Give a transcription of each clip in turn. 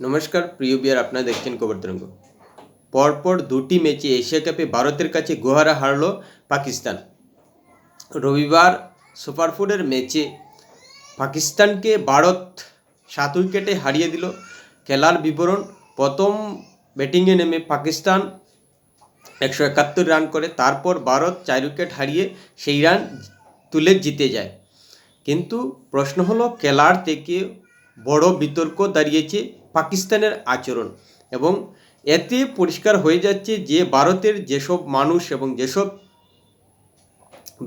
নমস্কার, প্রিয় বিয়ার, আপনারা দেখছেন খবর তরঙ্গ পরপর দুটি ম্যাচে এশিয়া কাপে ভারতের কাছে গোহারা হারল পাকিস্তান। রবিবার সুপারফুডের ম্যাচে পাকিস্তানকে ভারত সাত উইকেটে হারিয়ে দিল। খেলার বিবরণ, প্রথম ব্যাটিংয়ে নেমে পাকিস্তান একশো একাত্তর রান করে, তারপর ভারত চার উইকেট হারিয়ে সেই রান তুলে জিতে যায়। কিন্তু প্রশ্ন হলো, খেলার থেকে বড় বিতর্ক দাঁড়িয়েছে পাকিস্তানের আচরণ এবং এতে পরিষ্কার হয়ে যাচ্ছে যে ভারতের যেসব মানুষ এবং যেসব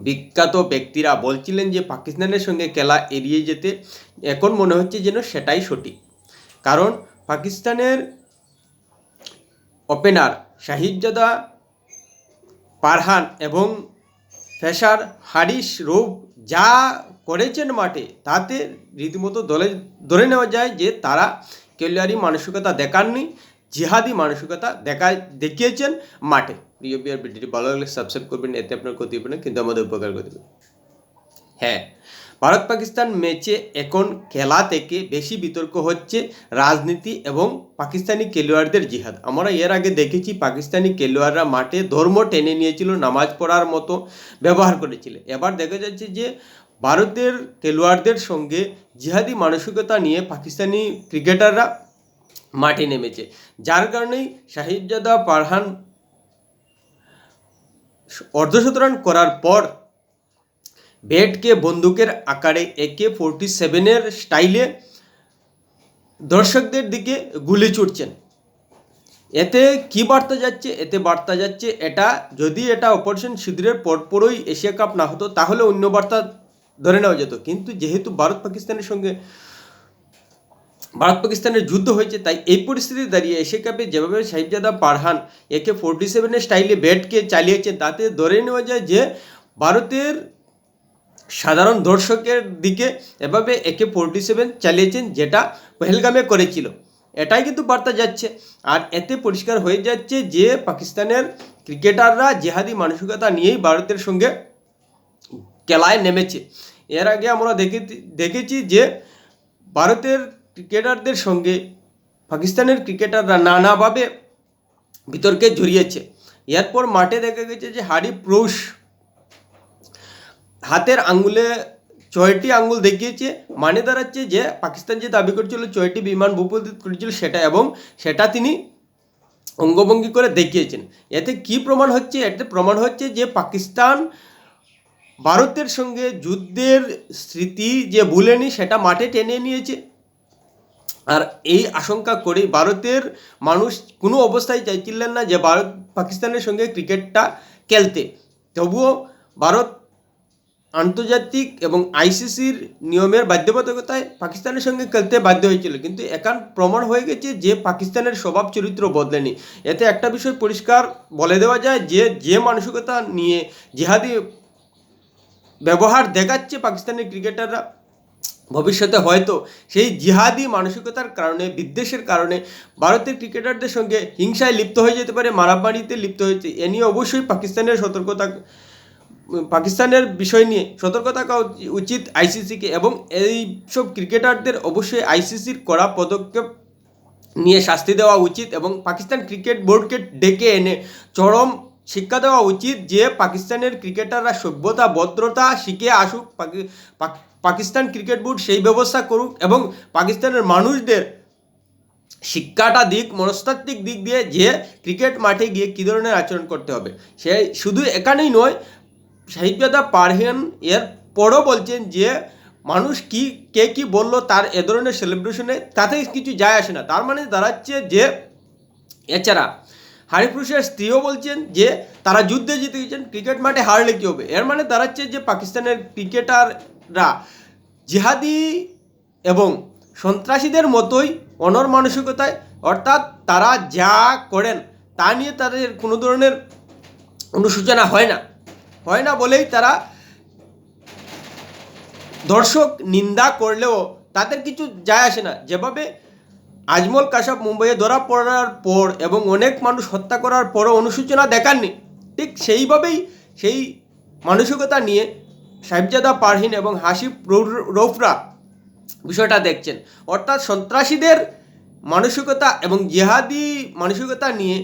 বিখ্যাত ব্যক্তিরা বলছিলেন যে পাকিস্তানের সঙ্গে খেলা এড়িয়ে যেতে, এখন মনে হচ্ছে যেন সেটাই সঠিক। কারণ পাকিস্তানের ওপেনার শাহিদজাদা পারহান এবং পেশার হারিস রৌফ যা করেছেন মাঠে, তাতে রীতিমতো দলে ধরে নেওয়া যায় যে তারা কেলিয়ারি মানসিকতা দেখাননি, জিহাদি মানসিকতা দেখা, দেখিয়েছেন মাঠে। প্রিয় বিয়ার ভিডিওটি ভালো লাগলে সাবস্ক্রাইব করবেন, এতে আপনার ক্ষতি হবে না, কিন্তু আমাদের উপকার করে দেবে হ্যাঁ ভারত পাকিস্তান ম্যাচে এখন খেলা থেকে বেশি বিতর্ক হচ্ছে রাজনীতি এবং পাকিস্তানি খেলোয়াড়দের জিহাদ। আমরা এর আগে দেখেছি পাকিস্তানি খেলোয়াড়রা মাঠে ধর্ম টেনে নিয়েছিল, নামাজ পড়ার মতো ব্যবহার করেছিল। এবার দেখা যাচ্ছে যে ভারতের খেলোয়াড়দের সঙ্গে জিহাদি মানসিকতা নিয়ে পাকিস্তানি ক্রিকেটাররা মাঠে নেমেছে। যার কারণেই শাহিদজাদা পারহান অর্ধশত রান করার পর ব্যাটকে বন্দুকের আকারে একে ফোরটি সেভেনের স্টাইলে দর্শকদের দিকে গুলি ছুটছেন। এতে কি বার্তা যাচ্ছে? এতে বার্তা যাচ্ছে এটা, যদি এটা অপারেশন সিঁদুরের পরপরই এশিয়া কাপ না হতো, তাহলে অন্য বার্তা ধরে নেওয়া যেত। কিন্তু যেহেতু ভারত পাকিস্তানের সঙ্গে, ভারত পাকিস্তানের যুদ্ধ হয়েছে, তাই এই পরিস্থিতি দাঁড়িয়ে এশিয়া কাপে যেভাবে সাহিবজাদা পারহান একে ফোরটি সেভেনের স্টাইলে ব্যাটকে চালিয়েছেন, তাতে ধরে নেওয়া যায় যে ভারতের সাধারণ দর্শকের দিকে এভাবে একে ফোরটি সেভেন চালিয়েছেন, যেটা পহেলগামে করেছিল। এটাই কিন্তু বার্তা যাচ্ছে। আর এতে পরিষ্কার হয়ে যাচ্ছে যে পাকিস্তানের ক্রিকেটাররা জেহাদি মানসিকতা নিয়েই ভারতের সঙ্গে খেলায় নেমেছে। এর আগে আমরা দেখে দেখেছি যে ভারতের ক্রিকেটারদের সঙ্গে পাকিস্তানের ক্রিকেটাররা নানাভাবে বিতর্কে জড়িয়েছে। এরপর মাঠে দেখা গেছে যে হারি প্রুশ হাতের আঙ্গুলে ছয়টি আঙ্গুল দেখিয়েছে মানে দাঁড়াচ্ছে যে পাকিস্তান যে দাবি করছিল ছয়টি বিমান ভূপতিত করেছিল সেটা এবং সেটা তিনি অঙ্গভঙ্গি করে দেখিয়েছেন। এতে কি প্রমাণ হচ্ছে? এতে প্রমাণ হচ্ছে যে পাকিস্তান ভারতের সঙ্গে যুদ্ধের স্মৃতি যে ভুলেনি, সেটা মাঠে টেনে নিয়েছে। আর এই আশঙ্কা করে ভারতের মানুষ কোনো অবস্থায় চাইছিলেন না যে ভারত পাকিস্তানের সঙ্গে ক্রিকেটটা খেলতে। তবুও ভারত আন্তর্জাতিক এবং আইসিসির নিয়মের বাধ্যবাধকতায় পাকিস্তানের সঙ্গে খেলতে বাধ্য হয়েছিল। কিন্তু এখন প্রমাণ হয়ে গেছে যে পাকিস্তানের স্বভাব চরিত্র বদলেনি। এতে একটা বিষয় পরিষ্কার বলে দেওয়া যায় যে যে মানসিকতা নিয়ে, জেহাদি ব্যবহার দেখাচ্ছে পাকিস্তানের ক্রিকেটাররা। ভবিষ্যতে হয়তো সেই জিহাদি মানসিকতার কারণে, বিদ্বেষের কারণে ভারতের ক্রিকেটারদের সঙ্গে হিংসায় লিপ্ত হয়ে যেতে পারে, মারামারিতে লিপ্ত হয়েছে এ নিয়ে অবশ্যই পাকিস্তানের সতর্কতা পাকিস্তানের বিষয় নিয়ে সতর্ক থাকা উচিত আইসিসিকে এবং এই সব ক্রিকেটারদের অবশ্যই আইসিসির কড়া পদক্ষেপ নিয়ে শাস্তি দেওয়া উচিত এবং পাকিস্তান ক্রিকেট বোর্ডকে ডেকে এনে চরম শিক্ষা দেওয়া উচিত যে পাকিস্তানের ক্রিকেটাররা সভ্যতা, ভদ্রতা শিখে আসুক পাকিস্তান ক্রিকেট বোর্ড সেই ব্যবস্থা করুক এবং পাকিস্তানের মানুষদের শিক্ষাটা দিক, মনস্তাত্ত্বিক দিক দিয়ে যে ক্রিকেট মাঠে গিয়ে কী ধরনের আচরণ করতে হবে। সে শুধু এখানেই নয় সাহিত্যদা পারহেন এর পরও বলছেন যে মানুষ কি, কে কি বলল তার এ ধরনের সেলিব্রেশনে তাতে কিছু যায় আসে না। তার মানে দাঁড়াচ্ছে যে এছাড়া হারিপুরুষের স্ত্রীও বলছেন যে, তারা যুদ্ধে জিতে গেছেন, ক্রিকেট মাঠে হারলে কী হবে? এর মানে দাঁড়াচ্ছে যে, পাকিস্তানের ক্রিকেটাররা জিহাদি এবং সন্ত্রাসীদের মতোই অনর মানসিকতায়, অর্থাৎ তারা যা করেন, তা নিয়ে তাদের কোনো ধরনের অনুসূচনা হয় না। হয় না বলেই তারা দর্শক নিন্দা করলেও তাদের কিছু যায় আসে না। যেভাবে আজমল কাশাপ মুম্বাইয়ে ধরা পড়ার পর এবং অনেক মানুষ হত্যা করার পরও অনুসূচনা দেখাননি। ঠিক সেইভাবেই সেই মানসিকতা নিয়ে সাহেবজাদা পারহিন এবং হাসিফ রৌফরা বিষয়টা দেখছেন। অর্থাৎ সন্ত্রাসীদের মানসিকতা এবং জেহাদি মানসিকতা নিয়ে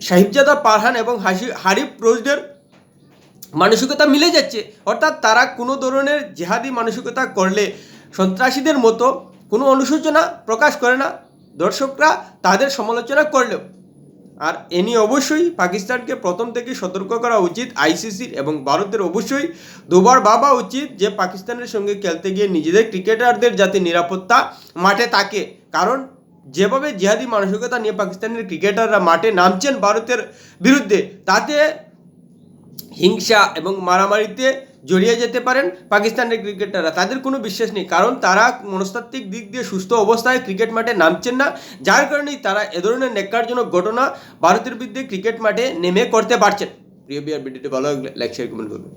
সাহিবজাদা পারহান এবং হাসি হারিফ রোজদের মানসিকতা মিলে যাচ্ছে। অর্থাৎ তারা কোনো ধরনের জেহাদি মানসিকতা করলে সন্ত্রাসীদের মতো কোনো অনুশোচনা প্রকাশ করে না। দর্শকরা তাদের সমালোচনা করলেও। আর এ নিয়ে অবশ্যই পাকিস্তানকে প্রথম থেকে সতর্ক করা উচিত আইসিসির এবং ভারতের অবশ্যই। দুবার ভাবা উচিত যে পাকিস্তানের সঙ্গে খেলতে গিয়ে নিজেদের ক্রিকেটারদের যাতে নিরাপত্তা মাঠে থাকে। কারণ যেভাবে জিহাদি মানসিকতা নিয়ে পাকিস্তানের ক্রিকেটাররা মাঠে নামছেন ভারতের বিরুদ্ধে, তাতে হিংসা এবং মারামারিতে জড়িয়ে যেতে পারেন পাকিস্তানের ক্রিকেটাররা। তাদের কোনো বিশ্বাস নেই, কারণ তারা মনস্তাত্ত্বিক দিক দিয়ে সুস্থ অবস্থায় ক্রিকেট মাঠে নামছেন না, যার কারণেই তারা এ ধরনের নেকারজনক ঘটনা ভারতের বিরুদ্ধে ক্রিকেট মাঠে নেমে করতে পারছেন। প্রিয় বিয়ার ভিডিওটি ভালো লাগলে লাইক শেয়ার কমেন্ট করবেন।